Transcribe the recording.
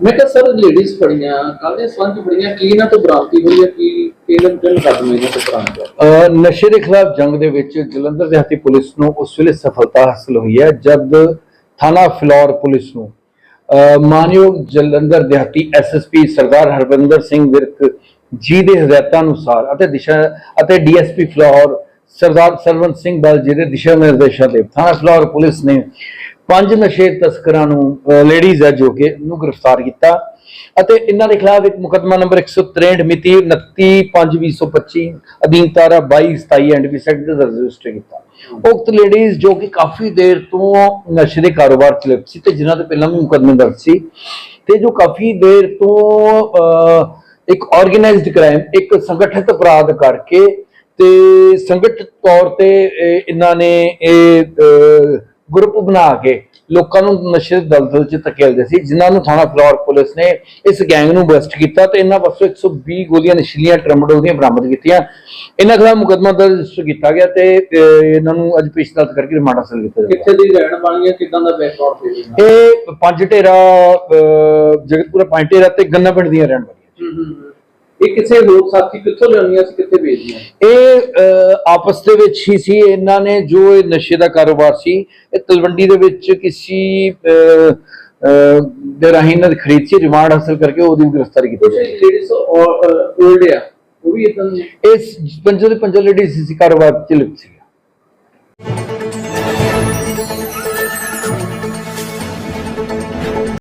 ਮੈਂ ਕਿਹਾ sir ladies ਫੜੀਆਂ ਕੱਲ ਦੇ ਸੰਤ ਫੜੀਆਂ? ਕੀ ਇਹਨਾਂ ਤੋਂ ਬਰਾਮਦੀ ਹੋਈ ਹੈ? ਕੀ ਕਿਹਨਾਂ ਕਿਹਨ ਕਦਮ ਇਹਨਾਂ ਤੋਂ ਬਰਾਮਦ ਨਸ਼ੇ ਦੇ ਖਿਲਾਫ ਜੰਗ ਦੇ ਵਿੱਚ ਜਲੰਧਰ ਦੇ ਹੱਥੀ ਪੁਲਿਸ ਨੂੰ ਉਸ ਵੇਲੇ ਸਫਲਤਾ ਹਾਸਲ ਹੋਈ ਹੈ ਜਦ ਥਾਣਾ ਫਲੋਰ ਪੁਲਿਸ ਨੂੰ। ਮਾਨਯੋਗ ਜਲੰਧਰ ਦਿਹਾਤੀ ਐਸਐਸਪੀ ਸਰਦਾਰ ਹਰਵਿੰਦਰ ਸਿੰਘ ਵਿਰਕ ਜੀ ਦੇ ਹਦਾਇਤਾਂ ਅਨੁਸਾਰ ਅਤੇ ਦਿਸ਼ਾ, ਅਤੇ ਡੀਐਸਪੀ ਫਲੋਰ ਸਰਦਾਰ ਸਰਵੰਤ ਸਿੰਘ ਬਲ ਜੀ ਦੇ ਦਿਸ਼ਾ ਨਿਰਦੇਸ਼ਾਂ ਦੇ ਥਾਣਾ ਫਲੋਰ ਪੁਲਿਸ ਨੇ ਪੰਜ ਨਸ਼ੇ ਤਸਕਰਾਂ ਨੂੰ ਲੇਡੀਜ਼ ਹੈ ਜੋ ਕਿ ਨੂੰ ਗ੍ਰਿਫਤਾਰ ਕੀਤਾ। ਅਤੇ ਇਹਨਾਂ ਦੇ ਖਿਲਾਫ ਇੱਕ ਮੁਕੱਦਮਾ ਨੰਬਰ 163 ਮਿਤੀ 29/5/2025 ਅਧੀਨ ਤਾਰਾ 22/27 ਐਂਡ ਵੀ ਸੈਕਟ ਰਜਿਸਟਰ ਕੀਤਾ। ਉਕਤ ਲੇਡੀਜ਼ ਜੋ ਕਿ ਕਾਫੀ ਦੇਰ ਤੋਂ ਨਸ਼ੇ ਦੇ ਕਾਰੋਬਾਰ ਚ ਲਿਪਤ ਸੀ ਤੇ ਜਿਨ੍ਹਾਂ ਤੇ ਪਹਿਲਾਂ ਵੀ ਮੁਕੱਦਮੇ ਦਰਜ ਸੀ ਤੇ ਜੋ ਕਾਫੀ ਦੇਰ ਤੋਂ ਇੱਕ ਆਰਗੇਨਾਈਜ਼ਡ ਕ੍ਰਾਈਮ ਇੱਕ ਸੰਗਠਿਤ ਅਪਰਾਧ ਕਰਕੇ ਤੇ ਸੰਗਠਿਤ ਤੌਰ ਤੇ ਇਹਨਾਂ ਨੇ ਇਹ ਗਰੁੱਪ ਬਣਾ ਕੇ ਲੋਕਾਂ ਨੂੰ ਨਸ਼ੇ ਦੇ ਦਲਦਲ 'ਚ ਧਕੇਲਦੇ ਸੀ ਜਿਨ੍ਹਾਂ ਨੂੰ ਥਾਣਾ ਫਲੋਰ ਪੁਲਿਸ ਨੇ ਇਸ ਗੈਂਗ ਨੂੰ ਬਸਟ ਕੀਤਾ ਤੇ ਇਹਨਾਂ ਪਾਸੋਂ 120 ਗੋਲੀਆਂ ਨਸ਼ੀਲੀਆਂ ਟਰਮਡੋ ਦੀਆਂ ਬਰਾਮਦ ਕੀਤੀਆਂ ਇਹਨਾਂ ਖਿਲਾਫ ਮੁਕੱਦਮਾ ਦਰਜ ਕੀਤਾ ਗਿਆ ਤੇ ਇਹਨਾਂ ਨੂੰ ਅੱਜ ਪੇਸ਼ ਅਦਾਲਤ ਕਰਕੇ ਰਿਮਾਂਡ ਹਾਸਲ ਕੀਤਾ ਜਾਵੇਗਾ ਕਿੱਥੇ ਦੀ ਰਹਿਣ ਵਾਲੀ ਹੈ ਕਿਦਾਂ ਦਾ ਬੈਕਗ੍ਰਾਉਂਡ ਸੀ? ਇਹ ਪੰਜ ਢੇਰਾ ਜਗਤਪੁਰਾ ਪੰਜ ਢੇਰਾ ਤੇ ਗੰਨਾ ਪਿੰਡ ਦੀਆਂ ਰਹਿਣ ਵਾਲੀਆਂ ਹੂੰ, ਹੂੰ, ਹੂੰ। ਇਹ ਕਿਸੇ ਹੋਰ ਸਾਥੀ ਕਿੱਥੋਂ ਲਿਆਉਣੀਆਂ ਸੀ ਕਿੱਥੇ ਵੇਚਦੀਆਂ ਇਹ ਅਹ, ਆਪਸ ਦੇ ਵਿੱਚ ਹੀ ਸੀ। ਇਹਨਾਂ ਨੇ ਜੋ ਇਹ ਨਸ਼ੇ ਦਾ ਕਾਰੋਬਾਰ ਸੀ ਇਹ ਤਲਵੰਡੀ ਦੇ ਵਿੱਚ ਕਿਸੇ ਅਹ, ਅਹ, ਦੇ ਰਾਹੀਂ ਇਹਨਾਂ ਦੀ ਖਰੀਦ ਸੀ ਰਿਮਾਂਡ ਹਾਸਲ ਕਰਕੇ ਉਹਦੀ ਵੀ ਗ੍ਰਿਫਤਾਰੀ ਕੀਤੀ ਕੁਝ ਜਾਏ ਲੇਡੀਜ਼ 올ਡ ਆ ਉਹ ਵੀ ਇਦਾਂ ਇਸ ਪੰਜੋ ਦੇ ਪੰਜੋ ਲੇਡੀ ਸੀ ਕਾਰੋਬਾਰ ਚ ਲਿਪਤ ਸੀ।